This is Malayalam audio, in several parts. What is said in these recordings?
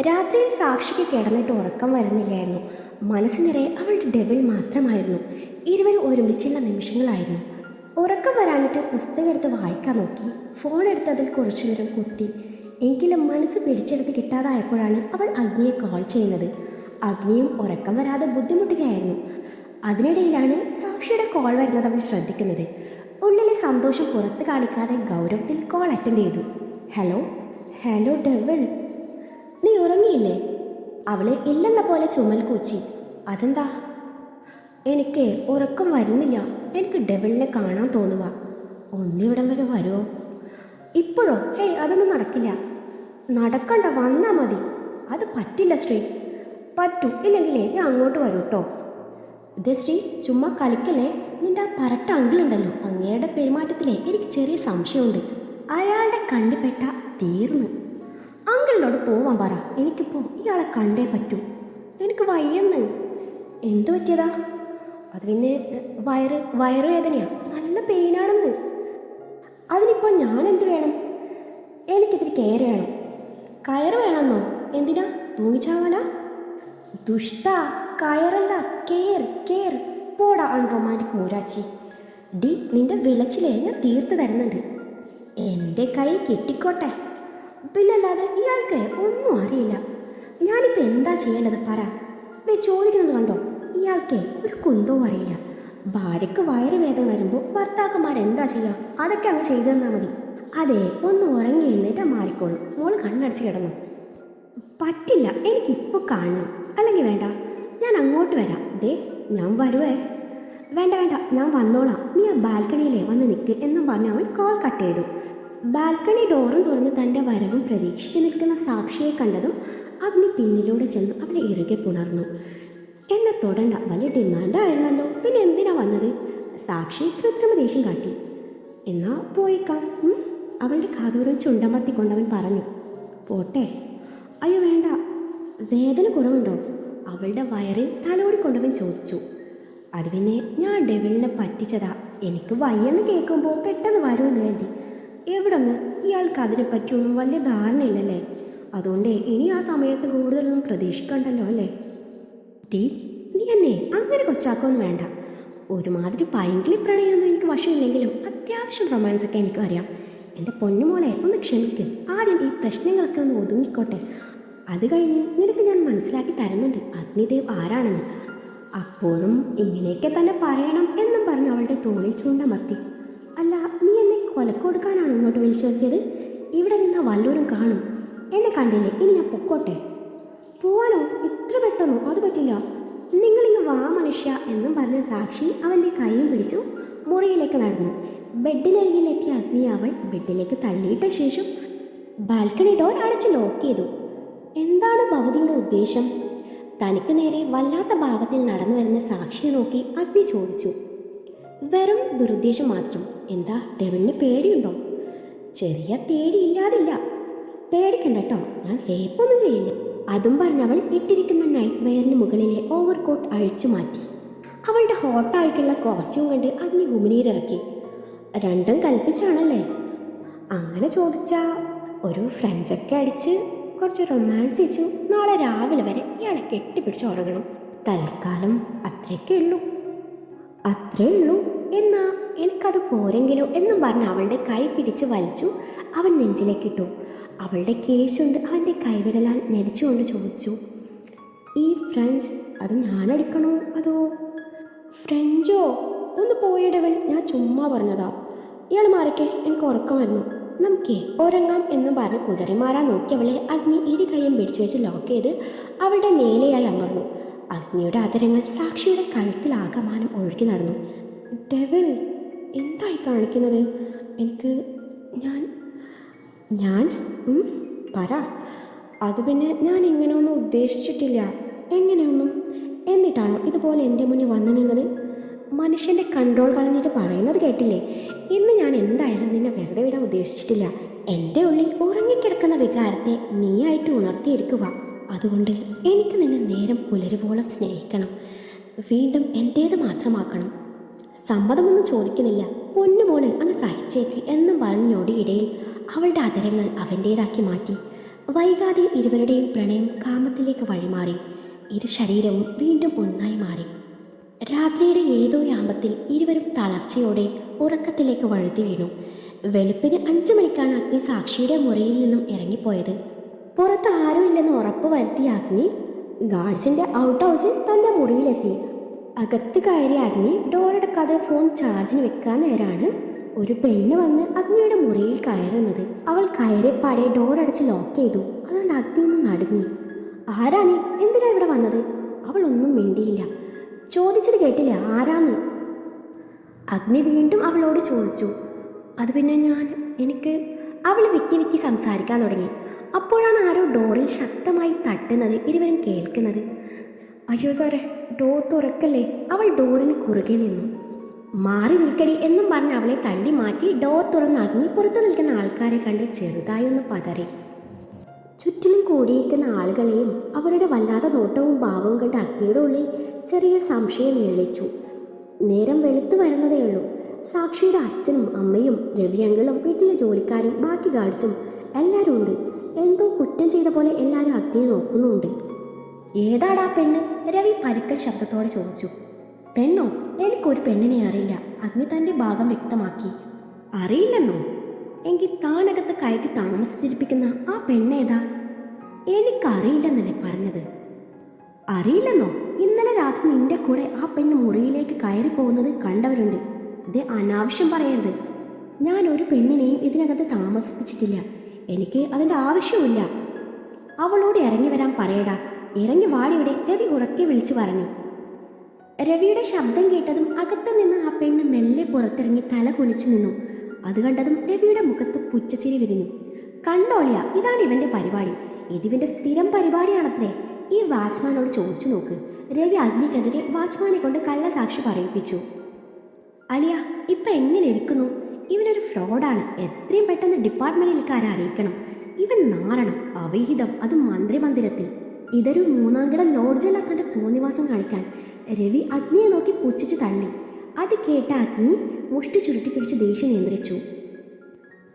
രാത്രിയിൽ സാക്ഷിക്ക് കിടന്നിട്ട് ഉറക്കം വരുന്നില്ലായിരുന്നു. മനസ്സിനിറെ അവളുടെ ഡെവിൽ മാത്രമായിരുന്നു. ഇരുവരും ഒരുമിച്ചുള്ള നിമിഷങ്ങളായിരുന്നു. ഉറക്കം വരാനിട്ട് പുസ്തകം എടുത്ത് വായിക്കാൻ നോക്കി. ഫോൺ എടുത്ത് അതിൽ കുറച്ചു നേരം കുത്തി. എങ്കിലും മനസ്സ് പിടിച്ചെടുത്ത് കിട്ടാതായപ്പോഴാണ് അവൾ അഗ്നിയെ കോൾ ചെയ്യുന്നത്. അഗ്നിയും ഉറക്കം വരാതെ ബുദ്ധിമുട്ടുകയായിരുന്നു. അതിനിടയിലാണ് സാക്ഷിയുടെ കോൾ വരുന്നത് അവൾ ശ്രദ്ധിക്കുന്നത്. ഉള്ളിലെ സന്തോഷം പുറത്ത് കാണിക്കാതെ ഗൗരവത്തിൽ കോൾ അറ്റൻഡ് ചെയ്തു. ഹലോ ഹലോ ഡെവിൾ നീ ഉറങ്ങിയില്ലേ? അവളെ ഇല്ലെന്ന പോലെ ചുമൽ കൂച്ചി. അതെന്താ? എനിക്ക് ഉറക്കം വരുന്നില്ല. എനിക്ക് ഡെവിളിനെ കാണാൻ തോന്നുക ഒന്നിവിടം വരെ വരുമോ ഇപ്പോഴോ? ഹേയ് അതൊന്നും നടക്കില്ല. നടക്കണ്ട വന്നാൽ മതി. അത് പറ്റില്ല ശ്രീ. പറ്റൂ ഇല്ലെങ്കിലേ ഞാൻ അങ്ങോട്ട് വരൂ കേട്ടോ ഇത് ശ്രീ ചുമ്മാ കളിക്കല്ലേ? നിന്റെ ആ പരട്ട അങ്കിളുണ്ടല്ലോ. അങ്ങയുടെ പെരുമാറ്റത്തിലേ എനിക്ക് ചെറിയ സംശയമുണ്ട്. അയാളുടെ കണ്ണിപ്പെട്ട തീർന്നു. അങ്കിളിനോട് പോവാൻ പറ. എനിക്കിപ്പോൾ ഇയാളെ കണ്ടേ പറ്റൂ. എനിക്ക് വയ്യെന്ന്. എന്തു പറ്റിയതാ? അത് പിന്നെ വയറ് വയറുവേദനയാ നല്ല പെയിനാണെന്ന്. അതിനിപ്പോൾ ഞാൻ എന്ത് വേണം? എനിക്കിത്തിരി കെയർ വേണം. കയറ് വേണമെന്നോ? എന്തിനാ? തൂങ്ങിച്ചാവാനാ? ദുഷ്ട കയറല്ല. Care care. പോടാ അൺറൊമാന്റിക് മൂരാച്ചി. ഡി നിന്റെ വിളച്ചിലേ ഞാൻ തീർത്ത് തരുന്നുണ്ട്. എന്റെ കൈ കിട്ടിക്കോട്ടെ. പിന്നല്ലാതെ ഇയാൾക്ക് ഒന്നും അറിയില്ല. ഞാനിപ്പോൾ എന്താ ചെയ്യേണ്ടത് പറ. ദേ ചോദിക്കുന്നത് കണ്ടോ? ഇയാൾക്ക് ഒരു കുന്തവും അറിയില്ല. ഭാര്യയ്ക്ക് വയറുവേദന വരുമ്പോൾ ഭർത്താക്കന്മാർ എന്താ ചെയ്യുക അതൊക്കെ അങ്ങ് ചെയ്തു തന്നാൽ മതി. അതെ ഒന്ന് ഉറങ്ങി എഴുന്നേറ്റ് മാറിക്കോളും. മോൾ കണ്ണടച്ച് കിടന്നു. പറ്റില്ല എനിക്കിപ്പോൾ കാണണം. അല്ലെങ്കിൽ വേണ്ട ഞാൻ അങ്ങോട്ട് വരാം. ദേ ഞാൻ വരുവേ. വേണ്ട വേണ്ട ഞാൻ വന്നോളാം. നീ ആ ബാൽക്കണിയിലേ വന്ന് നിൽക്ക് എന്നും പറഞ്ഞ് അവൻ കോൾ കട്ട് ചെയ്തു. ബാൽക്കണി ഡോറും തുറന്ന് തന്റെ വരവും പ്രതീക്ഷിച്ചു നിൽക്കുന്ന സാക്ഷിയെ കണ്ടതും അവന് പിന്നിലൂടെ ചെന്ന് അവളെ ഇറുകെ പുണർന്നു. എന്നെ തൊടണ്ട വലിയ ഡിമാൻഡായിരുന്നല്ലോ പിന്നെ എന്തിനാ വന്നത്? സാക്ഷി കൃത്രിമ ദേഷ്യം കാട്ടി. എന്നാ പോയിക്കാം? അവളുടെ കാതൂരം ചുണ്ടമർത്തിക്കൊണ്ടവൻ പറഞ്ഞു. പോട്ടെ. അയ്യോ വേണ്ട. വേദന കുറവുണ്ടോ? അവളുടെ വയറിൽ തലോടിക്കൊണ്ടവൻ ചോദിച്ചു. അത് പിന്നെ ഞാൻ ഡെവിലിനെ പറ്റിച്ചതാ. എനിക്ക് വയ്യെന്ന് കേൾക്കുമ്പോൾ പെട്ടെന്ന് വരുമെന്ന് കരുതി. എവിടെന്ന്? ഇയാൾക്ക് അതിനെ പറ്റിയൊന്നും വലിയ ധാരണയില്ലല്ലേ? അതുകൊണ്ട് ഇനി ആ സമയത്ത് കൂടുതലൊന്നും പ്രതീക്ഷിക്കണ്ടല്ലോ അല്ലേ? ടി നീ എന്നെ അങ്ങനെ കൊച്ചാക്കൊന്നും വേണ്ട. ഒരുമാതിരി ഭയങ്കര പ്രണയമൊന്നും എനിക്ക് വശമില്ലെങ്കിലും അത്യാവശ്യം റൊമാൻസൊക്കെ എനിക്കറിയാം. എന്റെ പൊന്നുമോളെ ഒന്ന് ക്ഷമിക്ക്. ആദ്യം ഈ പ്രശ്നങ്ങളൊക്കെ ഒന്ന് ഒതുങ്ങിക്കോട്ടെ. അത് കഴിഞ്ഞ് നിനക്ക് ഞാൻ മനസ്സിലാക്കി തരുന്നുണ്ട് അഗ്നിദേവ് ആരാണെന്ന്. അപ്പോഴും ഇങ്ങനെയൊക്കെ തന്നെ പറയണം എന്നും പറഞ്ഞ് അവളുടെ തോളിൽ ചൂണ്ടമർത്തി. അല്ല നീ എന്നെ കൊലക്ക് കൊടുക്കാനാണോ ഇങ്ങോട്ട് വിളിച്ചു വരുത്തിയത് ഇവിടെ നിന്ന് വല്ലവരും കാണും. എന്നെ കണ്ടില്ലേ? ഇനി ഞാൻ പൊക്കോട്ടെ? പോവാനോ? ഇത്ര പെട്ടെന്നോ? അത് പറ്റില്ല. നിങ്ങളിങ്ങ് വാ മനുഷ്യ എന്നും പറഞ്ഞ സാക്ഷി അവന്റെ കൈയും പിടിച്ചു മുറിയിലേക്ക് നടന്നു. ബെഡിനരികിലെത്തിയ അഗ്നി അവൾ ബെഡിലേക്ക് തള്ളിയിട്ട ശേഷം ബാൽക്കണി ഡോർ അടച്ച് ലോക്ക് ചെയ്തു. എന്താണ് ഭവതിയുടെ ഉദ്ദേശം? തനിക്ക് നേരെ വല്ലാത്ത ഭാഗത്തിൽ നടന്നു വരുന്ന സാക്ഷിയെ നോക്കി അഗ്നി ചോദിച്ചു. വെറും ദുരുദ്ദേശം മാത്രം. എന്താ ഡെവലിന് പേടിയുണ്ടോ? ചെറിയ പേടിയില്ലാതില്ല. പേടിക്കണ്ട ഞാൻ റേപ്പൊന്നും ചെയ്യില്ല. അതും പറഞ്ഞവൾ ഇട്ടിരിക്കുന്ന നൈറ്റ് വെയറിന് മുകളിലെ ഓവർ കോട്ട് അഴിച്ചു മാറ്റി. അവളുടെ ഹോട്ടായിട്ടുള്ള കോസ്റ്റ്യൂം കണ്ട് അഗ്നി ഉമിനീരിറക്കി. രണ്ടും കൽപ്പിച്ചാണല്ലേ? അങ്ങനെ ചോദിച്ചാ ഒരു ഫ്രഞ്ചൊക്കെ അടിച്ച് കുറച്ച് റൊമാൻസ് വെച്ചു. നാളെ രാവിലെ വരെ ഇയാളെ കെട്ടിപ്പിടിച്ച് ഉറങ്ങണം. തൽക്കാലം അത്രയൊക്കെ ഉള്ളൂ. അത്രേ ഉള്ളൂ. എന്നാ എനിക്കത് പോരെങ്കിലോ എന്നും പറഞ്ഞ് അവളുടെ കൈ പിടിച്ച് വലിച്ചു അവൻ നെഞ്ചിലേക്കിട്ടു അവളുടെ കേശുണ്ട് അവന്റെ കൈവിരലാൽ നെരിച്ചുകൊണ്ട് ചോദിച്ചു ഈ ഫ്രഞ്ച് അത് ഞാനടിക്കണോ അതോ? ഫ്രഞ്ചോ? ഒന്ന് പോയിടവൻ ഞാൻ ചുമ്മാ പറഞ്ഞതാ. ഇയാൾ മാറിക്കേ എനിക്ക് ഉറക്കം വരുന്നു. നമുക്കേ ഉറങ്ങാം എന്നും പറഞ്ഞ് കുതിരി മാറാൻ നോക്കിയവളെ അഗ്നി ഇരു കൈയും പിടിച്ചു വെച്ച് ലോക്ക് ചെയ്ത് അവളുടെ മേലെയായി അമർന്നു. അഗ്നിയുടെ അതരങ്ങൾ സാക്ഷിയുടെ കഴുത്തിൽ ആകമാനം ഒഴുകി നടന്നു. ഡെവിൽ എന്തായി കാണിക്കുന്നത്? എനിക്ക് ഞാൻ ഞാൻ? പറ. അത് പിന്നെ ഞാൻ ഇങ്ങനെയൊന്നും ഉദ്ദേശിച്ചിട്ടില്ല. എങ്ങനെയൊന്നും? എന്നിട്ടാണോ ഇതുപോലെ എന്റെ മുന്നിൽ വന്നു നിന്നത്? മനുഷ്യന്റെ കൺട്രോൾ കളഞ്ഞിട്ട് പറയുന്നത് കേട്ടില്ലേ? ഇന്ന് ഞാൻ എന്തായാലും നിന്നെ വെറുതെ വിടാൻ ഉദ്ദേശിച്ചിട്ടില്ല. എന്റെ ഉള്ളിൽ ഉറങ്ങിക്കിടക്കുന്ന വികാരത്തെ നീയായിട്ട് ഉണർത്തിയിരിക്കുക. അതുകൊണ്ട് എനിക്ക് നിന്നെ നേരം പുലരുവോളം സ്നേഹിക്കണം. വീണ്ടും എന്റേത് മാത്രമാക്കണം. സമ്മതമൊന്നും ചോദിക്കുന്നില്ല. പൊന്നുപോലെ അങ്ങ് സഹിച്ചേക്ക് എന്നും പറഞ്ഞ ഞൊടിയിടയിൽ അവളുടെ അതരങ്ങൾ അവന്റേതാക്കി മാറ്റി. വൈകാതെ ഇരുവരുടെയും പ്രണയം കാമത്തിലേക്ക് വഴിമാറി. ഇരു ശരീരവും വീണ്ടും ഒന്നായി മാറി. രാത്രിയുടെ ഏതോ യാമത്തിൽ ഇരുവരും തളർച്ചയോടെ ഉറക്കത്തിലേക്ക് വഴുതി വീണു. വെളുപ്പിന് അഞ്ചു മണിക്കാണ് അഗ്നി സാക്ഷിയുടെ മുറിയിൽ നിന്നും ഇറങ്ങിപ്പോയത്. പുറത്ത് ആരുമില്ലെന്ന് ഉറപ്പ് വരുത്തിയ അഗ്നി ഗാർഡ്സിന്റെ ഔട്ട് ഹൗസിൽ തന്റെ മുറിയിലെത്തി. അകത്ത് കയറിയ അഗ്നി ഡോറടക്കാതെ ഫോൺ ചാർജിന് വെക്കാൻ നേരാണ്. ഒരു പെണ്ണ് വന്ന് അഗ്നിയുടെ മുറിയിൽ കയറുന്നത്. അവൾ കയറിപ്പാടെ ഡോറടച്ച് ലോക്ക് ചെയ്തു. അതുകൊണ്ട് അഗ്നി ഒന്ന് നടുങ്ങി. ആരാ നീ? എന്തിനാ ഇവിടെ വന്നത്? അവൾ ഒന്നും മിണ്ടിയില്ല. ചോദിച്ചത് കേട്ടില്ല. ആരാന്ന്? അഗ്നി വീണ്ടും അവളോട് ചോദിച്ചു. അത് പിന്നെ ഞാൻ എനിക്ക് അവൾ വിക്കി വിക്കി സംസാരിക്കാൻ തുടങ്ങി. അപ്പോഴാണ് ആരോ ഡോറിൽ ശക്തമായി തട്ടുന്നത്. ഇരുവരും കേൾക്കുന്നത്. അയ്യോ സാറേ ഡോർ തുറക്കല്ലേ? അവൾ ഡോറിന് കുറുകെ നിന്നു. മാറി നിൽക്കടി എന്നും പറഞ്ഞ് അവളെ തല്ലി മാറ്റി ഡോർ തുറന്ന് അഗ്നി പുറത്തു നിൽക്കുന്ന ആൾക്കാരെ കണ്ട് ചെറുതായി ഒന്ന് പതറി. ചുറ്റിലും കൂടിയിരിക്കുന്ന ആളുകളെയും അവരുടെ വല്ലാത്ത നോട്ടവും ഭാവവും കണ്ട് അഗ്നിയുടെ ഉള്ളിൽ ചെറിയ സംശയം എളിച്ചു നേരം വെളുത്തു വരുന്നതേയുള്ളൂ സാക്ഷിയുടെ അച്ഛനും അമ്മയും രവ്യങ്ങളും വീട്ടിലെ ജോലിക്കാരും ബാക്കി ഗാർഡ്സും എല്ലാവരും ഉണ്ട്. എന്തോ കുറ്റം ചെയ്ത പോലെ എല്ലാവരും അഗ്നിയെ നോക്കുന്നുണ്ട്. ഏതാടാ പെണ്ണ്? രവി പരുക്കൻ ശബ്ദത്തോടെ ചോദിച്ചു. പെണ്ണോ? എനിക്കൊരു പെണ്ണിനെ അറിയില്ല. അഗ്നി തന്റെ ഭാഗം വ്യക്തമാക്കി. അറിയില്ലെന്നോ? എങ്കിൽ താനകത്ത് കയറ്റി താമസിച്ചിരിപ്പിക്കുന്ന ആ പെണ്ണേതാ എനിക്കറിയില്ലെന്നല്ലേ പറഞ്ഞത്? അറിയില്ലെന്നോ? ഇന്നലെ രാത്രി നിന്റെ കൂടെ ആ പെണ്ണ് മുറിയിലേക്ക് കയറി പോകുന്നത് കണ്ടവരുണ്ട്. ഇത് അനാവശ്യം പറയരുത്. ഞാൻ ഒരു പെണ്ണിനെയും ഇതിനകത്ത് താമസിപ്പിച്ചിട്ടില്ല. എനിക്ക് അതിന്റെ ആവശ്യമില്ല അവളോട് ഇറങ്ങി വരാൻ പറയടാ. ഇറങ്ങി വാടിവിടെ രവി ഉറക്കെ വിളിച്ചു പറഞ്ഞു. രവിയുടെ ശബ്ദം കേട്ടതും അകത്ത് നിന്ന് ആ പെണ്ണ് മെല്ലെ പുറത്തിറങ്ങി തല കുനിച്ചു നിന്നു. അത് കണ്ടതും രവിയുടെ മുഖത്ത് പുച്ചച്ചിരി വിരിഞ്ഞു. കണ്ടോളിയ ഇതാണ് ഇവന്റെ പരിപാടി. ഇതിവന്റെ സ്ഥിരം പരിപാടിയാണത്രേ. ഈ വാച്ച്മാനോട് ചോദിച്ചു നോക്ക്. രവി അഗ്നിക്കെതിരെ വാച്ച്മാനെ കൊണ്ട് കള്ളസാക്ഷി പറയിപ്പിച്ചു. അളിയ ഇപ്പൊ എങ്ങനെ ഇരിക്കുന്നു? ഇവനൊരു ഫ്രോഡാണ്. എത്രയും പെട്ടെന്ന് ഡിപ്പാർട്ട്മെന്റിൽക്കാരെ അറിയിക്കണം. ഇവൻ നാരണം അവിഹിതം. അത് മന്ത്രിമന്ദിരത്തിൽ. ഇതൊരു മൂന്നാംകിട ലോഡ്ജല്ല തന്റെ തോന്നിവാസം കാണിക്കാൻ. രവി അഗ്നിയെ നോക്കി പുച്ഛിച്ച് തള്ളി. അത് കേട്ട അഗ്നി മുഷ്ടി ചുരുട്ടി പിടിച്ച് ദേഷ്യം നിയന്ത്രിച്ചു.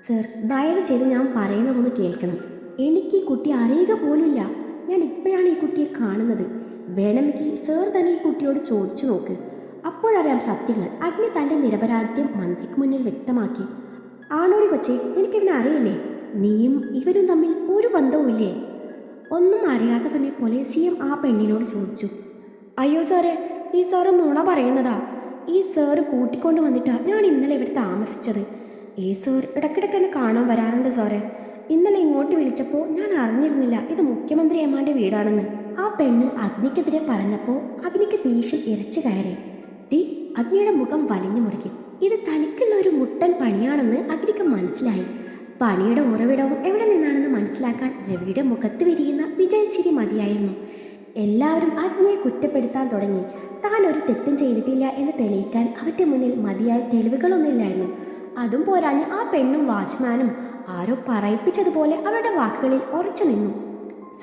സർ ദയവ് ചെയ്ത് ഞാൻ പറയുന്നതൊന്ന് കേൾക്കണം. എനിക്ക് ഈ കുട്ടി അറിയുക പോലുമില്ല. ഞാൻ ഇപ്പോഴാണ് ഈ കുട്ടിയെ കാണുന്നത്. വേണമെങ്കിൽ സർ തന്നെ ഈ കുട്ടിയോട് ചോദിച്ചു നോക്ക്. അപ്പോഴറിയാം സത്യങ്ങൾ. അഗ്നി തന്റെ നിരപരാധ്യം മന്ത്രിക്ക് മുന്നിൽ വ്യക്തമാക്കി. ആണോടി കൊച്ചേ എനിക്കെന്നെ അറിയില്ലേ? നീയും ഇവരും തമ്മിൽ ഒരു ബന്ധവുമില്ലേ? ഒന്നും അറിയാത്തവനെ പോലെ സി എം ആ പെണ്ണിനോട് ചോദിച്ചു. അയ്യോ സാറേ ഈ സാറ് നുണ പറയുന്നതാ. ഈ സാറ് കൂട്ടിക്കൊണ്ട് വന്നിട്ടാ ഞാൻ ഇന്നലെ ഇവിടെ താമസിച്ചത്. ഈ സാർ ഇടയ്ക്കിടയ്ക്ക് എന്നെ കാണാൻ വരാറുണ്ട് സാറേ. ഇന്നലെ ഇങ്ങോട്ട് വിളിച്ചപ്പോൾ ഞാൻ അറിഞ്ഞിരുന്നില്ല ഇത് മുഖ്യമന്ത്രി അമ്മാന്റെ വീടാണെന്ന്. ആ പെണ്ണ് അഗ്നിക്കെതിരെ പറഞ്ഞപ്പോൾ അഗ്നിക്ക് ദേഷ്യം ഇരച്ചു കയറി. ഡി അഗ്നിയുടെ മുഖം വലിഞ്ഞു മുറുക്കി ഇത് തനിക്കുള്ള ഒരു മുട്ടൻ പണിയാണെന്ന് അഗ്നിക്ക് മനസ്സിലായി. പണിയുടെ ഉറവിടവും എവിടെ നിന്നാണെന്ന് മനസ്സിലാക്കാൻ രവിയുടെ മുഖത്ത് വിരിയുന്ന വിജയച്ചിരി മതിയായിരുന്നു. എല്ലാവരും അഗ്നിയെ കുറ്റപ്പെടുത്താൻ തുടങ്ങി. താൻ ഒരു തെറ്റും ചെയ്തിട്ടില്ല എന്ന് തെളിയിക്കാൻ അവരുടെ മുന്നിൽ മതിയായ തെളിവുകളൊന്നുമില്ലായിരുന്നു. അതും പോരാഞ്ഞ് ആ പെണ്ണും വാച്ച്മാനും ആരോ പറയിപ്പിച്ചതുപോലെ അവരുടെ വാക്കുകളിൽ ഉറച്ചു നിന്നു.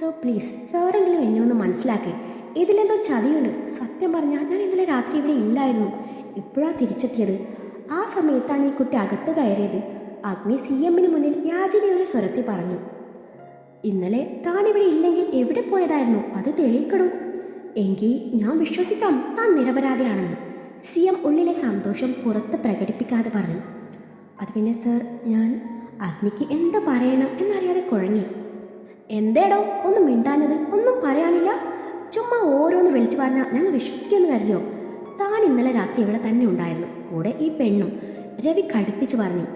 സോ പ്ലീസ് സാറെങ്കിലും എന്നെ ഒന്ന് മനസ്സിലാക്കി. ഇതിലെന്തോ ചതിയുണ്ട്. സത്യം പറഞ്ഞാൽ ഞാൻ ഇന്നലെ രാത്രി ഇവിടെ ഇല്ലായിരുന്നു. ഇപ്പോഴാണ് തിരിച്ചെത്തിയത്. ആ സമയത്താണ് ഈ കുട്ടി അകത്ത് കയറിയത്. അഗ്നി സി എമ്മിന് മുന്നിൽ യാചനയുടെ സ്വരത്തിൽ പറഞ്ഞു. ഇന്നലെ താൻ ഇവിടെ ഇല്ലെങ്കിൽ എവിടെ പോയതായിരുന്നു? അത് തെളിയിക്കണോ എങ്കിൽ ഞാൻ വിശ്വസിക്കാം താൻ നിരപരാധിയാണെന്ന്. സി എം ഉള്ളിലെ സന്തോഷം പുറത്ത് പ്രകടിപ്പിക്കാതെ പറഞ്ഞു. അത് പിന്നെ സർ ഞാൻ അഗ്നിക്ക് എന്താ പറയണം എന്നറിയാതെ കുഴങ്ങി. എന്തേടോ ഒന്നും മിണ്ടാഞ്ഞത് ഒന്നും പറയാനില്ല. ചുമ്മാ ഓരോന്ന് വിളിച്ചു പറഞ്ഞാൽ ഞങ്ങൾ വിശ്വസിക്കുമെന്ന് കരുതിയോ? താൻ ഇന്നലെ രാത്രി ഇവിടെ തന്നെ ഉണ്ടായിരുന്നു. കൂടെ ഈ പെണ്ണും രവി കടുപ്പിച്ചു പറഞ്ഞു.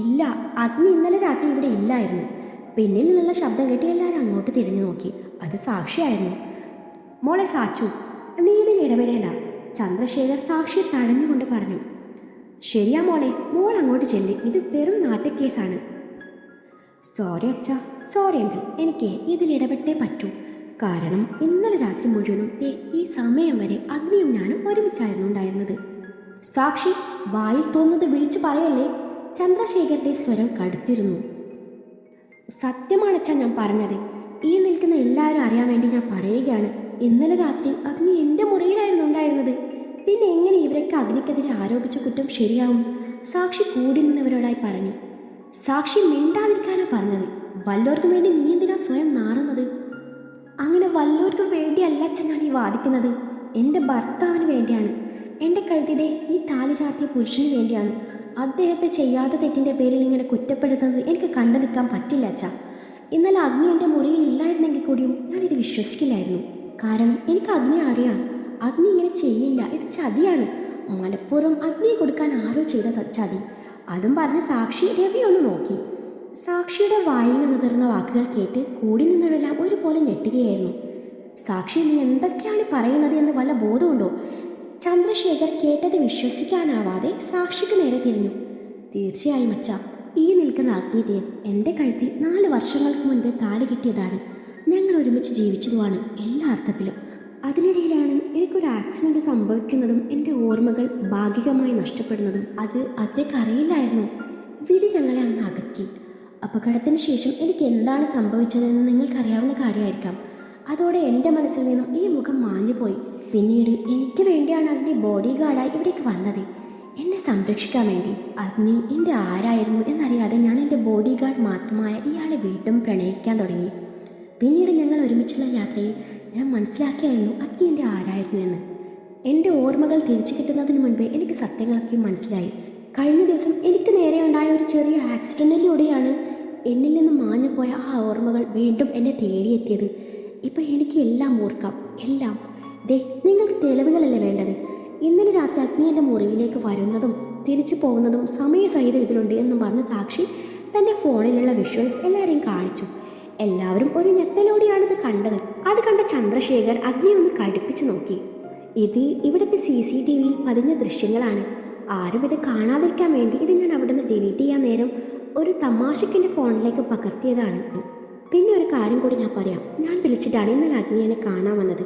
ഇല്ല അഗ്നി ഇന്നലെ രാത്രി ഇവിടെ ഇല്ലായിരുന്നു. പിന്നിൽ നിന്നുള്ള ശബ്ദം കേട്ട് എല്ലാവരും അങ്ങോട്ട് തിരിഞ്ഞു നോക്കി. അത് സാക്ഷിയായിരുന്നു. മോളെ സാച്ചു നീ ഇതിൽ ഇടപെടേണ്ട ചന്ദ്രശേഖർ സാക്ഷിയെ തടഞ്ഞുകൊണ്ട് പറഞ്ഞു. ശരിയാ മോളെ മോൾ അങ്ങോട്ട് ചെല്ല്. ഇത് വെറും നാറ്റക്കേസാണ് സോറി അച്ഛ സോറി അങ്കിൾ. എനിക്ക് ഇതിൽ ഇടപെട്ടേ പറ്റൂ. കാരണം ഇന്നലെ രാത്രി മുഴുവനും ഈ സമയം വരെ അഗ്നിയും ഞാനും ഒരുമിച്ചായിരുന്നു ഉണ്ടായിരുന്നത്. സാക്ഷി വായിൽ തോന്നുന്നത് വിളിച്ചു പറയല്ലേ? ചന്ദ്രശേഖരന്റെ സ്വരം കടുത്തിരുന്നു. സത്യമാണച്ച ഞാൻ പറഞ്ഞത്. ഈ നിൽക്കുന്ന എല്ലാവരും അറിയാൻ വേണ്ടി ഞാൻ പറയുകയാണ്. ഇന്നലെ രാത്രി അഗ്നി എന്റെ മുറിയിലായിരുന്നു ഉണ്ടായിരുന്നത്. പിന്നെ എങ്ങനെ ഇവരൊക്കെ അഗ്നിക്കെതിരെ ആരോപിച്ച കുറ്റം ശരിയാവും? സാക്ഷി കൂടി നിന്നവരോടായി പറഞ്ഞു. സാക്ഷി മിണ്ടാതിരിക്കാനാണ് പറഞ്ഞത്. വല്ലവർക്കും വേണ്ടി നീ എന്തിനാ സ്വയം നാറുന്നത്? അങ്ങനെ വല്ലവർക്കും വേണ്ടിയല്ല അച്ഛൻ ഞാൻ ഈ വാദിക്കുന്നത്. എന്റെ ഭർത്താവിന് വേണ്ടിയാണ്. എന്റെ കഴുത്തിതെ ഈ താലി ചാർത്തിയ പുരുഷന് വേണ്ടിയാണ്. അദ്ദേഹത്തെ ചെയ്യാത്ത തെറ്റിന്റെ പേരിൽ ഇങ്ങനെ കുറ്റപ്പെടുത്തുന്നത് എനിക്ക് കണ്ടു നിൽക്കാൻ പറ്റില്ല അച്ഛ. ഇന്നലെ അഗ്നി എന്റെ മുറിയിൽ ഇല്ലായിരുന്നെങ്കിൽ കൂടിയും ഞാനിത് വിശ്വസിക്കില്ലായിരുന്നു. കാരണം എനിക്ക് അഗ്നിയെ അറിയാം. അഗ്നി ഇങ്ങനെ ചെയ്യില്ല. ഇത് ചതിയാണ്. മനഃപൂർവം അഗ്നിയെ കൊടുക്കാൻ ആരോ ചെയ്ത ചതി അതും പറഞ്ഞ് സാക്ഷി രവി ഒന്ന് നോക്കി. സാക്ഷിയുടെ വായിൽ നിന്ന് തീർന്ന വാക്കുകൾ കേട്ട് കൂടി നിന്നവരെല്ലാം ഒരുപോലെ ഞെട്ടുകയായിരുന്നു. സാക്ഷി നീ എന്തൊക്കെയാണ് പറയുന്നത്? എന്ന് വല്ല ബോധമുണ്ടോ? ചന്ദ്രശേഖർ കേട്ടത് വിശ്വസിക്കാനാവാതെ സാക്ഷിക്ക് നേരെ തിരിഞ്ഞു. തീർച്ചയായും അച്ഛ ഈ നിൽക്കുന്ന അഗ്നിദേവ് എന്റെ കഴുത്തിൽ നാല് വർഷങ്ങൾക്ക് മുൻപേ താലി കിട്ടിയതാണ്. ഞങ്ങൾ ഒരുമിച്ച് ജീവിച്ചതുമാണ് എല്ലാ അർത്ഥത്തിലും. അതിനിടയിലാണ് എനിക്കൊരു ആക്സിഡന്റ് സംഭവിക്കുന്നതും എന്റെ ഓർമ്മകൾ ഭാഗികമായി നഷ്ടപ്പെടുന്നതും അത് അഗ്നിക്ക് അറിയില്ലായിരുന്നു. വിധി ഞങ്ങളെ അന്ന് അകറ്റി. അപകടത്തിന് ശേഷം എനിക്ക് എന്താണ് സംഭവിച്ചതെന്ന് നിങ്ങൾക്കറിയാവുന്ന കാര്യമായിരിക്കാം. അതോടെ എന്റെ മനസ്സിൽ നിന്നും ഈ മുഖം മാഞ്ഞുപോയി. പിന്നീട് എനിക്ക് വേണ്ടിയാണ് അഗ്നി ബോഡി ഗാർഡായി ഇവിടേക്ക് വന്നത്. എന്നെ സംരക്ഷിക്കാൻ വേണ്ടി. അഗ്നി എന്റെ ആരായിരുന്നു എന്നറിയാതെ ഞാൻ എന്റെ ബോഡി ഗാർഡ് മാത്രമായ ഇയാളെ വീണ്ടും പ്രണയിക്കാൻ തുടങ്ങി. പിന്നീട് ഞങ്ങൾ ഒരുമിച്ചുള്ള യാത്രയിൽ ഞാൻ മനസ്സിലാക്കിയായിരുന്നു അഗ്നി എന്റെ ആരായിരുന്നു എന്ന്. എന്റെ ഓർമ്മകൾ തിരിച്ചു കിട്ടുന്നതിന് മുൻപേ എനിക്ക് സത്യങ്ങളൊക്കെ മനസ്സിലായി. കഴിഞ്ഞ ദിവസം എനിക്ക് നേരെ ഉണ്ടായ ഒരു ചെറിയ ആക്സിഡന്റിലൂടെയാണ് എന്നിൽ നിന്ന് മാഞ്ഞു പോയ ആ ഓർമ്മകൾ വീണ്ടും എന്നെ തേടിയെത്തിയത്. ഇപ്പം എനിക്ക് എല്ലാം ഓർക്കാം. എല്ലാം. ദേ നിങ്ങൾക്ക് തെളിവുകളല്ലേ വേണ്ടത്? ഇന്നലെ രാത്രി അഗ്നി എന്റെ മുറിയിലേക്ക് വരുന്നതും തിരിച്ചു പോകുന്നതും സമയസഹിതം ഇതിലുണ്ട് എന്നും പറഞ്ഞ സാക്ഷി തന്റെ ഫോണിലുള്ള വിഷ്വൽസ് എല്ലാവരെയും കാണിച്ചു. എല്ലാവരും ഒരു ഞെട്ടലോടെയാണിത് കണ്ടത്. അത് കണ്ട ചന്ദ്രശേഖർ അഗ്നി ഒന്ന് കടുപ്പിച്ചു നോക്കി. ഇത് ഇവിടുത്തെ സി സി ടി വിയിൽ പതിഞ്ഞ ദൃശ്യങ്ങളാണ്. ആരും ഇത് കാണാതിരിക്കാൻ വേണ്ടി ഇത് ഞാൻ അവിടുന്ന് ഡിലീറ്റ് ചെയ്യാൻ നേരം ഒരു തമാശക്കിന്റെ ഫോണിലേക്ക് പകർത്തിയതാണ്. പിന്നെ ഒരു കാര്യം കൂടി ഞാൻ പറയാം. ഞാൻ വിളിച്ചിട്ടാണ് ഇന്നലെ അഗ്നി എന്നെ കാണാൻ വന്നത്.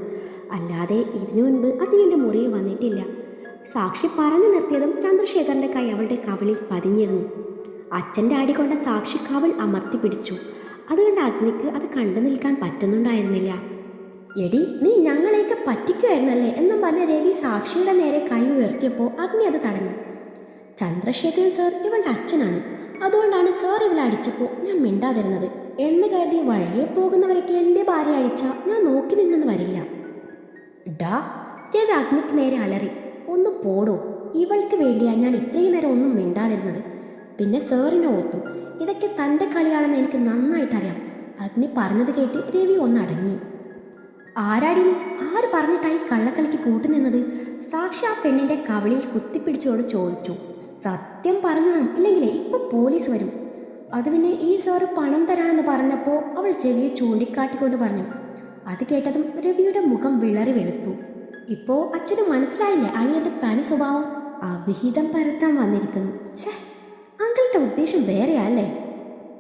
അല്ലാതെ ഇതിനു മുൻപ് അഗ്നി എന്റെ മുറിയിൽ വന്നിട്ടില്ല. സാക്ഷി പറഞ്ഞു നിർത്തിയതും ചന്ദ്രശേഖറിന്റെ കൈ അവളുടെ കവിളിൽ പതിഞ്ഞിരുന്നു. അച്ഛന്റെ ആടി കൊണ്ട സാക്ഷി കവൾ അമർത്തി പിടിച്ചു. അതുകൊണ്ട് അഗ്നിക്ക് അത് കണ്ടു നിൽക്കാൻ പറ്റുന്നുണ്ടായിരുന്നില്ല. എടി നീ ഞങ്ങളെയൊക്കെ പറ്റിക്കുമായിരുന്നല്ലേ എന്നും പറഞ്ഞ രവി സാക്ഷിയുടെ നേരെ കൈ ഉയർത്തിയപ്പോൾ അഗ്നി അത് തടഞ്ഞു. ചന്ദ്രശേഖരൻ സർ ഇവളുടെ അച്ഛനാണ്. അതുകൊണ്ടാണ് സർ ഇവളെ അടിച്ചപ്പോൾ ഞാൻ മിണ്ടാതിരുന്നത്. എന്ന് കരുതി വഴിയെ പോകുന്നവരൊക്കെ എന്റെ ഭാര്യ അടിച്ചാൽ ഞാൻ നോക്കി നിന്നെന്ന് വരില്ല. ഡാ ഞാൻ അഗ്നിക്ക് നേരെ അലറി. ഒന്ന് പോടോ ഇവൾക്ക് വേണ്ടിയാ ഞാൻ ഇത്രയും നേരം ഒന്നും മിണ്ടാതിരുന്നത്. പിന്നെ സാറിനെ ഓർത്തു. ഇതൊക്കെ തന്റെ കളിയാണെന്ന് എനിക്ക് നന്നായിട്ടറിയാം. അഗ്നി പറഞ്ഞത് കേട്ട് രവി ഒന്ന് അടങ്ങി. ആരാടി ആര് പറഞ്ഞിട്ടായി കള്ളക്കളിക്ക് കൂട്ടുനിന്നത് സാക്ഷി ആ പെണ്ണിന്റെ കവളിയിൽ കുത്തിപ്പിടിച്ചോട് ചോദിച്ചു. സത്യം പറഞ്ഞു ഇല്ലെങ്കിലേ ഇപ്പൊ പോലീസ് വരും. അത് പിന്നെ ഈ സാറ് പണം തരാമെന്ന് പറഞ്ഞപ്പോൾ അവൾ രവിയെ ചൂണ്ടിക്കാട്ടിക്കൊണ്ട് പറഞ്ഞു. അത് കേട്ടതും രവിയുടെ മുഖം വിളറി വെളുത്തു. ഇപ്പോ അച്ഛന് മനസ്സിലായില്ലേ അളിയന്റെ തനി സ്വഭാവം. അവിഹിതം പരത്താൻ വന്നിരിക്കുന്നു. ഛേ അങ്കിളുടെ ഉദ്ദേശം വേറെയല്ലേ?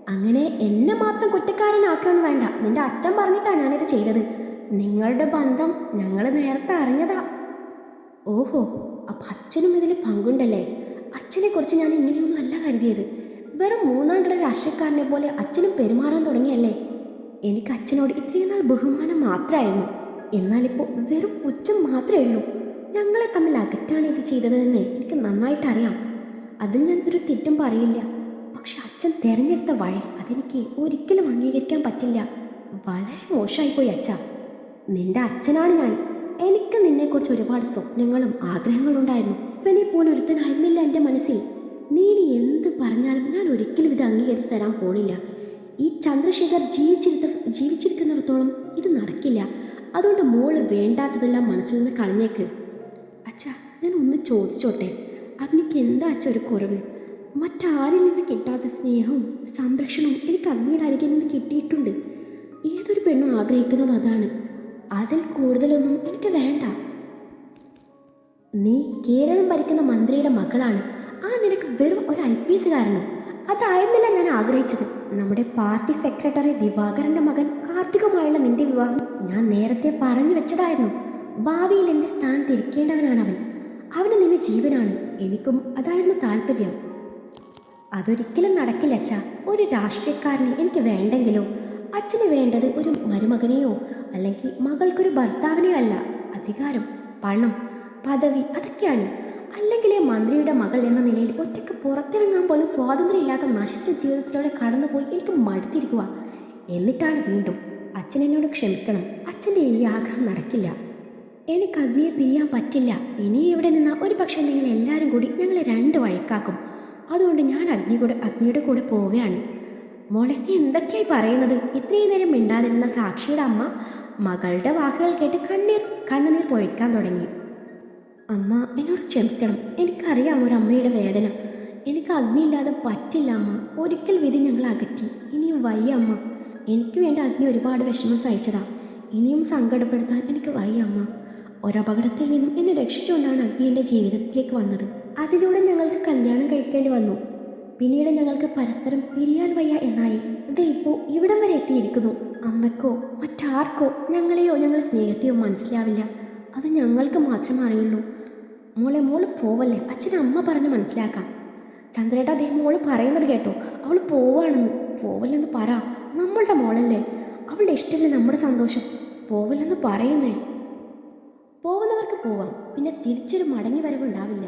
അങ്ങനെ എന്നെ മാത്രം കുറ്റക്കാരനാക്കുമെന്ന് വേണ്ട. നിന്റെ അച്ഛൻ പറഞ്ഞിട്ടാ ഞാനിത് ചെയ്തത്. നിങ്ങളുടെ ബന്ധം ഞങ്ങൾ നേരത്തെ അറിഞ്ഞതാ. ഓഹോ അപ്പൊ അച്ഛനും ഇതിൽ പങ്കുണ്ടല്ലേ? അച്ഛനെ കുറിച്ച് ഞാൻ ഇങ്ങനെയൊന്നും അല്ല കരുതിയത്. വെറും മൂന്നാം കിട രാഷ്ട്രീയക്കാരനെ പോലെ അച്ഛനും പെരുമാറാൻ തുടങ്ങിയല്ലേ? എനിക്ക് അച്ഛനോട് ഇത്രയും നാൾ ബഹുമാനം മാത്രമായിരുന്നു. എന്നാലിപ്പോൾ വെറും പുച്ഛം മാത്രമേ ഉള്ളൂ. ഞങ്ങളെ തമ്മിൽ അകറ്റാണ് ഇത് ചെയ്തതെന്ന് എനിക്ക് നന്നായിട്ട് അറിയാം അതിൽ ഞാൻ ഒരു തെറ്റും പറയില്ല. പക്ഷെ അച്ഛൻ തിരഞ്ഞെടുത്ത വഴി അതെനിക്ക് ഒരിക്കലും അംഗീകരിക്കാൻ പറ്റില്ല. വളരെ മോശമായിപ്പോയി അച്ഛ. നിന്റെ അച്ഛനാണ് ഞാൻ. എനിക്ക് നിന്നെക്കുറിച്ച് ഒരുപാട് സ്വപ്നങ്ങളും ആഗ്രഹങ്ങളും ഉണ്ടായിരുന്നു. ഇവനെ പോലെ ഒരുത്തനായിരുന്നില്ല എന്റെ മനസ്സിൽ. നീ ഇനി എന്ത് പറഞ്ഞാലും ഞാൻ ഒരിക്കലും ഇത് അംഗീകരിച്ച് തരാൻ പോണില്ല. ഈ ചന്ദ്രശേഖർ ജീവിച്ചിരുത്ത ജീവിച്ചിരിക്കുന്നിടത്തോളം ഇത് നടക്കില്ല. അതുകൊണ്ട് മോൾ വേണ്ടാത്തതെല്ലാം മനസ്സിൽ നിന്ന് കളഞ്ഞേക്ക്. അച്ഛാ ഞാൻ ഒന്ന് ചോദിച്ചോട്ടെ. അഗ്നിക്ക് എന്താ അച്ഛ ഒരു കുറവ്? മറ്റാരിൽ നിന്ന് കിട്ടാത്ത സ്നേഹവും സംരക്ഷണവും എനിക്ക് അഗ്നിയുടെ അരികിൽ നിന്ന് കിട്ടിയിട്ടുണ്ട്. ഏതൊരു പെണ്ണും ആഗ്രഹിക്കുന്നത് അതാണ്. അതിൽ കൂടുതലൊന്നും എനിക്ക് വേണ്ട. നീ കേരളം ഭരിക്കുന്ന മന്ത്രിയുടെ മകളാണ്. ആ നിനക്ക് വെറും ഒരു ഐ പി എസുകാരനോ അതായിരുന്നില്ല ഞാൻ ആഗ്രഹിച്ചത്. നമ്മുടെ പാർട്ടി സെക്രട്ടറി ദിവാകരന്റെ മകൻ കാർത്തികമായുള്ള നിന്റെ വിവാഹം ഞാൻ നേരത്തെ പറഞ്ഞു വെച്ചതായിരുന്നു. ഭാവിയിൽ എന്റെ സ്ഥാനം തിരിക്കേണ്ടവനാണ് അവൻ. അവന് നിന്റെ ജീവനാണ്. എനിക്കും അതായിരുന്നു താല്പര്യം. അതൊരിക്കലും നടക്കില്ല അച്ഛ. ഒരു രാഷ്ട്രീയക്കാരനെ എനിക്ക് വേണ്ടെങ്കിലോ? അച്ഛന് വേണ്ടത് ഒരു മരുമകനെയോ അല്ലെങ്കിൽ മകൾക്കൊരു ഭർത്താവിനെയോ അല്ല. അധികാരം പണം പദവി അതൊക്കെയാണ്. അല്ലെങ്കിൽ മന്ത്രിയുടെ മകൾ എന്ന നിലയിൽ ഒറ്റയ്ക്ക് പുറത്തിറങ്ങാൻ പോലും സ്വാതന്ത്ര്യമില്ലാത്ത നശിച്ച ജീവിതത്തിലൂടെ കടന്നുപോയി എനിക്ക് മടുത്തിരിക്കുക എന്നിട്ടാണ് വീണ്ടും അച്ഛൻ എന്നോട് ക്ഷമിക്കണം. അച്ഛന്റെ ഈ ആഗ്രഹം നടക്കില്ല. എനിക്ക് അഗ്നിയെ പിരിയാൻ പറ്റില്ല. ഇനി ഇവിടെ നിന്ന് ഒരു പക്ഷേ നിങ്ങൾ എല്ലാവരും കൂടി ഞങ്ങളെ രണ്ട് വഴിക്കാക്കും. അതുകൊണ്ട് ഞാൻ അഗ്നി കൂടെ അഗ്നിയുടെ കൂടെ പോവുകയാണ്. മോളെ നീ എന്തൊക്കെയായി പറയുന്നത്? ഇത്രയും നേരം മിണ്ടാതിരുന്ന സാക്ഷിയുടെ അമ്മ മകളുടെ വാക്കുകൾ കേട്ട് കണ്ണീർ കണ്ണുനീർ പൊഴിക്കാൻ തുടങ്ങി. അമ്മ എന്നോട് ക്ഷമിക്കണം. എനിക്കറിയാം ഒരു അമ്മയുടെ വേദന. എനിക്ക് അഗ്നിയില്ലാതെ പറ്റില്ല അമ്മ. ഒരിക്കൽ വിധി ഞങ്ങൾ അകറ്റി. ഇനിയും വയ്യ അമ്മ. എനിക്ക് വേണ്ട അഗ്നി ഒരുപാട് വിഷമം സഹിച്ചതാ. ഇനിയും സങ്കടപ്പെടുത്താൻ എനിക്ക് വയ്യ അമ്മ. ഒരപകടത്തിൽ നിന്നും എന്നെ രക്ഷിച്ചുകൊണ്ടാണ് അഗ്നി എന്റെ ജീവിതത്തിലേക്ക് വന്നത്. അതിലൂടെ ഞങ്ങൾക്ക് കല്യാണം കഴിക്കേണ്ടി വന്നു. പിന്നീട് ഞങ്ങൾക്ക് പരസ്പരം പിരിയാൻ വയ്യ എന്നായി. ഇത് ഇപ്പോൾ ഇവിടം വരെ എത്തിയിരിക്കുന്നു. അമ്മയ്ക്കോ മറ്റാർക്കോ ഞങ്ങളെയോ ഞങ്ങളുടെ സ്നേഹത്തെയോ മനസ്സിലാവില്ല. അത് ഞങ്ങൾക്ക് മാത്രമേ അറിയുള്ളൂ. മോളെ മോൾ പോവല്ലേ? അച്ഛൻ അമ്മ പറഞ്ഞ് മനസ്സിലാക്കാം. ചന്ദ്രേട്ട അദ്ദേഹം മോൾ പറയുന്നത് കേട്ടോ. അവൾ പോവാണെന്ന്. പോവല്ലെന്ന് പറ. നമ്മളുടെ മോളല്ലേ? അവളുടെ ഇഷ്ടമല്ലേ നമ്മുടെ സന്തോഷം? പോവല്ലെന്ന് പറയുന്നേ. പോകുന്നവർക്ക് പോവാം. പിന്നെ തിരിച്ചൊരു മടങ്ങി വരവുണ്ടാവില്ല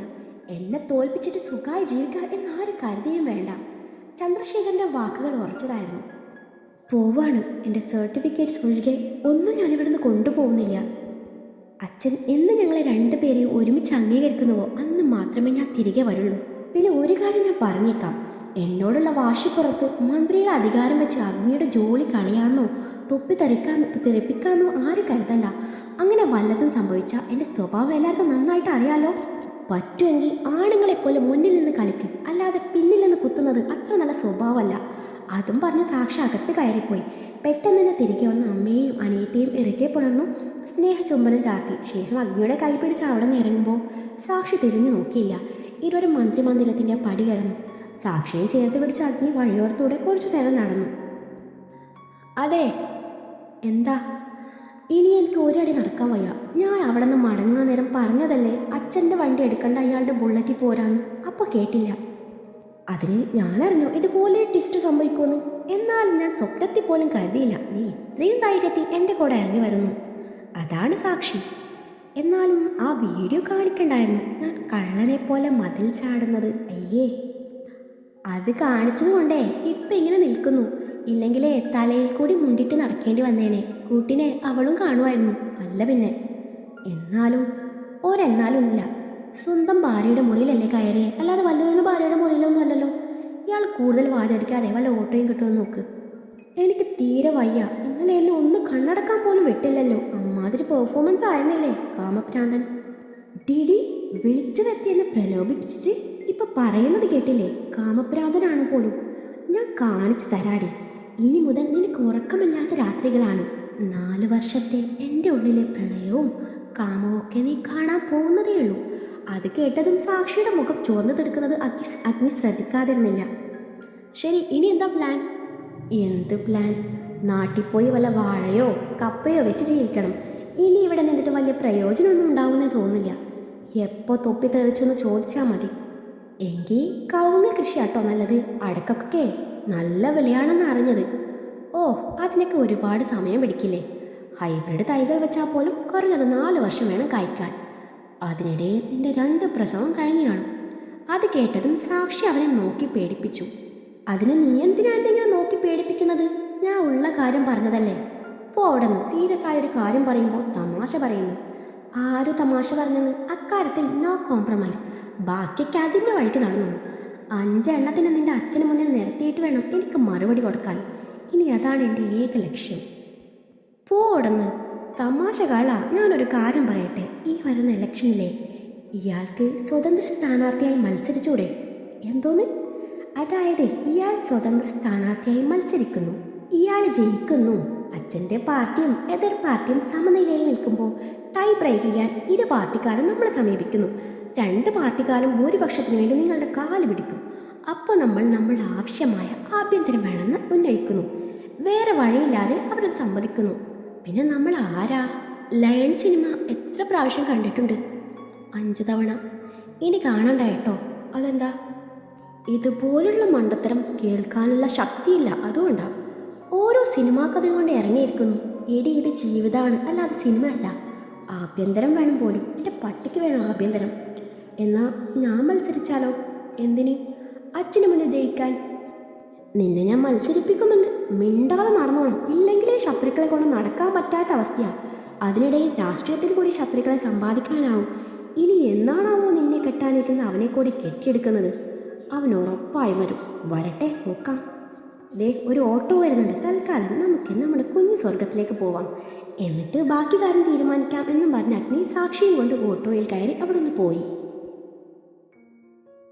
എന്നെ തോൽപ്പിച്ചിട്ട് സുഖമായി ജീവിക്കുക എന്നാരും കരുതിയും വേണ്ട. ചന്ദ്രശേഖരന്റെ വാക്കുകൾ ഉറച്ചതായിരുന്നു. പോവാണ്. എന്റെ സർട്ടിഫിക്കറ്റ്സ് ഒഴികെ ഒന്നും ഞാനിവിടുന്ന് കൊണ്ടുപോകുന്നില്ല അച്ഛൻ എന്ന് ഞങ്ങളെ രണ്ടുപേരെയും ഒരുമിച്ച് അംഗീകരിക്കുന്നുവോ അന്ന് മാത്രമേ ഞാൻ തിരികെ വരുള്ളൂ. പിന്നെ ഒരു കാര്യം ഞാൻ പറഞ്ഞേക്കാം. എന്നോടുള്ള വാശിപ്പുറത്ത് മന്ത്രിയുടെ അധികാരം വെച്ച് അഗ്നിയുടെ ജോലി കളയാന്നോ തൊപ്പി തെറിക്കാൻ തെറിപ്പിക്കാന്നോ ആരും കരുതണ്ട. അങ്ങനെ വല്ലതും സംഭവിച്ചാൽ എന്റെ സ്വഭാവം എല്ലാവർക്കും നന്നായിട്ട് അറിയാലോ. പറ്റുമെങ്കിൽ ആണുങ്ങളെപ്പോലെ മുന്നിൽ നിന്ന് കളിക്ക്. അല്ലാതെ പിന്നിൽ നിന്ന് കുത്തുന്നത് അത്ര നല്ല സ്വഭാവമല്ല. അതും പറഞ്ഞ് സാക്ഷി അകത്ത് കയറിപ്പോയി. പെട്ടെന്ന് തന്നെ തിരികെ വന്ന അമ്മയെയും അനിയത്തെയും ഇറക്കെ പുണർന്നു സ്നേഹ ചുംബനം ചാർത്തി. ശേഷം അഗ്നിയുടെ കൈ പിടിച്ച് അവിടെ നിന്ന് ഇറങ്ങുമ്പോൾ സാക്ഷി തിരിഞ്ഞു നോക്കിയില്ല. ഇരുവരും മന്ത്രിമന്ദിരത്തിന്റെ പടി കിടന്നു. സാക്ഷിയെ ചേർത്ത് പിടിച്ച് അഗ്നി വഴിയോരത്തൂടെ കുറച്ചു നേരം നടന്നു. അതെ. എന്താ? ഇനി എനിക്ക് ഒരടി നടക്കാൻ വയ്യ. ഞാൻ അവിടെ നിന്ന് മടങ്ങാൻ നേരം പറഞ്ഞതല്ലേ അച്ഛന്റെ വണ്ടി എടുക്കേണ്ട അയാളുടെ ബുള്ളറ്റിൽ പോരാന്ന്? അപ്പോൾ കേട്ടില്ല. അതിന് ഞാനറിഞ്ഞു ഇതുപോലെ ട്വിസ്റ്റ് സംഭവിക്കുമെന്ന്. എന്നാലും ഞാൻ സ്വപ്നത്തിൽ പോലും കരുതിയില്ല. നീ ഇത്രയും ധൈര്യത്തിൽ എന്റെ കൂടെ ഇറങ്ങി വരുന്നു. അതാണ് സാക്ഷി. എന്നാലും ആ വീഡിയോ കാണിക്കണ്ടായിരുന്നു. ഞാൻ കള്ളനെ പോലെ മതിൽ ചാടുന്നത്. അയ്യേ. അത് കാണിച്ചത് കൊണ്ടേ ഇപ്പം ഇങ്ങനെ നിൽക്കുന്നു. ഇല്ലെങ്കിലേ തലയിൽ കൂടി മുണ്ടിട്ട് നടക്കേണ്ടി വന്നേനെ. കൂട്ടിനെ അവളും കാണുമായിരുന്നു. അല്ല പിന്നെ. എന്നാലും ഒരെന്നാലും ഇല്ല സ്വന്തം ഭാര്യയുടെ മുറിയിലല്ലേ കയറിയേ? അല്ലാതെ വല്ലവരുടെ ഭാര്യയുടെ മുറിയിലൊന്നും അല്ലല്ലോ. ഇയാൾ കൂടുതൽ വാചടിക്കാതെ വല്ല ഓട്ടോയും കിട്ടുമെന്ന് നോക്ക്. എനിക്ക് തീരെ വയ്യ. ഇന്നലെ എന്നെ ഒന്ന് കണ്ണടക്കാൻ പോലും വിട്ടില്ലല്ലോ. അമ്മാതിരി പെർഫോമൻസ് ആയിരുന്നില്ലേ കാമപ്രാന്തൻ ഡിഡി വിളിച്ചു വരുത്തി എന്നെ പ്രലോഭിപ്പിച്ചിട്ട് ഇപ്പൊ പറയുന്നത് കേട്ടില്ലേ കാമപ്രാന്തനാണ് പോലും. ഞാൻ കാണിച്ചു തരാടി. ഇനി മുതൽ നിനക്ക് ഉറക്കമില്ലാത്ത രാത്രികളാണ്. നാല് വർഷത്തെ എന്റെ ഉള്ളിലെ പ്രണയവും കാമവും ഒക്കെ നീ കാണാൻ പോകുന്നതേ ഉള്ളൂ. അത് കേട്ടതും സാക്ഷിയുടെ മുഖം ചോർന്നു തെടുക്കുന്നത് അഗ്നി അഗ്നി ശ്രദ്ധിക്കാതിരുന്നില്ല. ശരി ഇനി എന്താ പ്ലാൻ എന്ത് പ്ലാൻ നാട്ടിൽ പോയി വല്ല വാഴയോ കപ്പയോ വെച്ച് ജീവിക്കണം. ഇനി ഇവിടെ നിന്നിട്ട് വലിയ പ്രയോജനമൊന്നും ഉണ്ടാവുമെന്ന് തോന്നില്ല എപ്പോൾ തൊപ്പി തെറിച്ചൊന്ന് ചോദിച്ചാൽ മതി. എങ്കിൽ കവുങ്ങ് കൃഷിയാട്ടോ നല്ലത്. അടക്കൊക്കെ നല്ല വിലയാണെന്ന് അറിഞ്ഞത്. ഓ അതിനൊക്കെ ഒരുപാട് സമയം പിടിക്കില്ലേ? ഹൈബ്രിഡ് തൈകൾ വെച്ചാൽ പോലും കുറഞ്ഞത് നാല് വർഷം വേണം കായ്ക്കാൻ. അതിനിടെ നിന്റെ രണ്ട് പ്രസവം കഴിഞ്ഞു കാണും. അത് കേട്ടതും സാക്ഷി അവനെ നോക്കി പേടിപ്പിച്ചു. അതിന് നീ എന്തിനാ ഇങ്ങനെ നോക്കി പേടിപ്പിക്കുന്നത്? ഞാൻ ഉള്ള കാര്യം പറഞ്ഞതല്ലേ? പോടന്ന് അവിടെ നിന്ന് സീരിയസ് ആയ ഒരു കാര്യം പറയുമ്പോൾ തമാശ പറയുന്നു. ആരും തമാശ പറഞ്ഞത് അക്കാര്യത്തിൽ നോ കോംപ്രമൈസ് ബാക്കിയൊക്കെ അതിന്റെ വഴിക്ക് നടന്നു. അഞ്ചെണ്ണത്തിന് നിന്റെ അച്ഛന് മുന്നിൽ നിരത്തിയിട്ട് വേണം എനിക്ക് മറുപടി കൊടുക്കാൻ. ഇനി അതാണ് എന്റെ ഏക ലക്ഷ്യം. പോടന്ന് തമാശ കാള ഞാനൊരു കാര്യം പറയട്ടെ. ഈ വരുന്ന ഇലക്ഷനിലെ ഇയാൾക്ക് സ്വതന്ത്ര സ്ഥാനാർത്ഥിയായി മത്സരിച്ചൂടെ? എന്തോന്ന്? അതായത് ഇയാൾ സ്വതന്ത്ര സ്ഥാനാർത്ഥിയായി മത്സരിക്കുന്നു. ഇയാൾ ജയിക്കുന്നു. അച്ഛന്റെ പാർട്ടിയും എതിർ പാർട്ടിയും സമനിലയിൽ നിൽക്കുമ്പോൾ ടൈ ബ്രേക്ക് ചെയ്യാൻ ഇരു പാർട്ടിക്കാരും നമ്മളെ സമീപിക്കുന്നു. രണ്ട് പാർട്ടിക്കാരും ഭൂരിപക്ഷത്തിന് വേണ്ടി നിങ്ങളുടെ കാൽ പിടിക്കും. അപ്പോൾ നമ്മൾ നമ്മളുടെ ആവശ്യമായ ആഭ്യന്തരം വേണമെന്ന് ഉന്നയിക്കുന്നു. വേറെ വഴിയില്ലാതെ അവരത് സമ്മതിക്കുന്നു. പിന്നെ നമ്മൾ ആരാ? ലയൺ സിനിമ എത്ര പ്രാവശ്യം കണ്ടിട്ടുണ്ട്? അഞ്ച് തവണ. ഇനി കാണണ്ട കേട്ടോ. അതെന്താ? ഇതുപോലുള്ള മണ്ടത്തരം കേൾക്കാനുള്ള ശക്തിയില്ല. അതുകൊണ്ടാണ് ഓരോ സിനിമാ കഥ കൊണ്ട് ഇറങ്ങിയിരിക്കുന്നു. എടി ഇത് ജീവിതമാണ് അല്ലാതെ സിനിമ അല്ല. ആഭ്യന്തരം വേണം പോലും. എന്റെ പട്ടിക്ക് വേണം ആഭ്യന്തരം. എന്നാൽ ഞാൻ മത്സരിച്ചാലോ? എന്തിന്? അച്ഛന് മുന്നിൽ ജയിക്കാൻ. നിന്നെ ഞാൻ മത്സരിപ്പിക്കുന്നുണ്ട്. മിണ്ടാതെ നടന്നോണം. ഇല്ലെങ്കിലേ ശത്രുക്കളെ കൊണ്ട് നടക്കാൻ പറ്റാത്ത അവസ്ഥയാണ് അതിനിടയിൽ രാഷ്ട്രീയത്തിൽ കൂടി ശത്രുക്കളെ സമ്പാദിക്കാനാവും. ഇനി എന്നാണാവോ നിന്നെ കെട്ടാനിരിക്കുന്ന അവനെ കൂടി കെട്ടിയെടുക്കുന്നത്? അവൻ ഉറപ്പായി വരും. വരട്ടെ നോക്കാം. ദേ ഒരു ഓട്ടോ വരുന്നുണ്ട്. തൽക്കാലം നമുക്ക് നമ്മുടെ കുഞ്ഞു സ്വർഗത്തിലേക്ക് പോവാം. എന്നിട്ട് ബാക്കി കാര്യം തീരുമാനിക്കാം എന്നും പറഞ്ഞ് അഗ്നി സാക്ഷിയും കൊണ്ട് ഓട്ടോയിൽ കയറി അവിടെ നിന്ന് പോയി.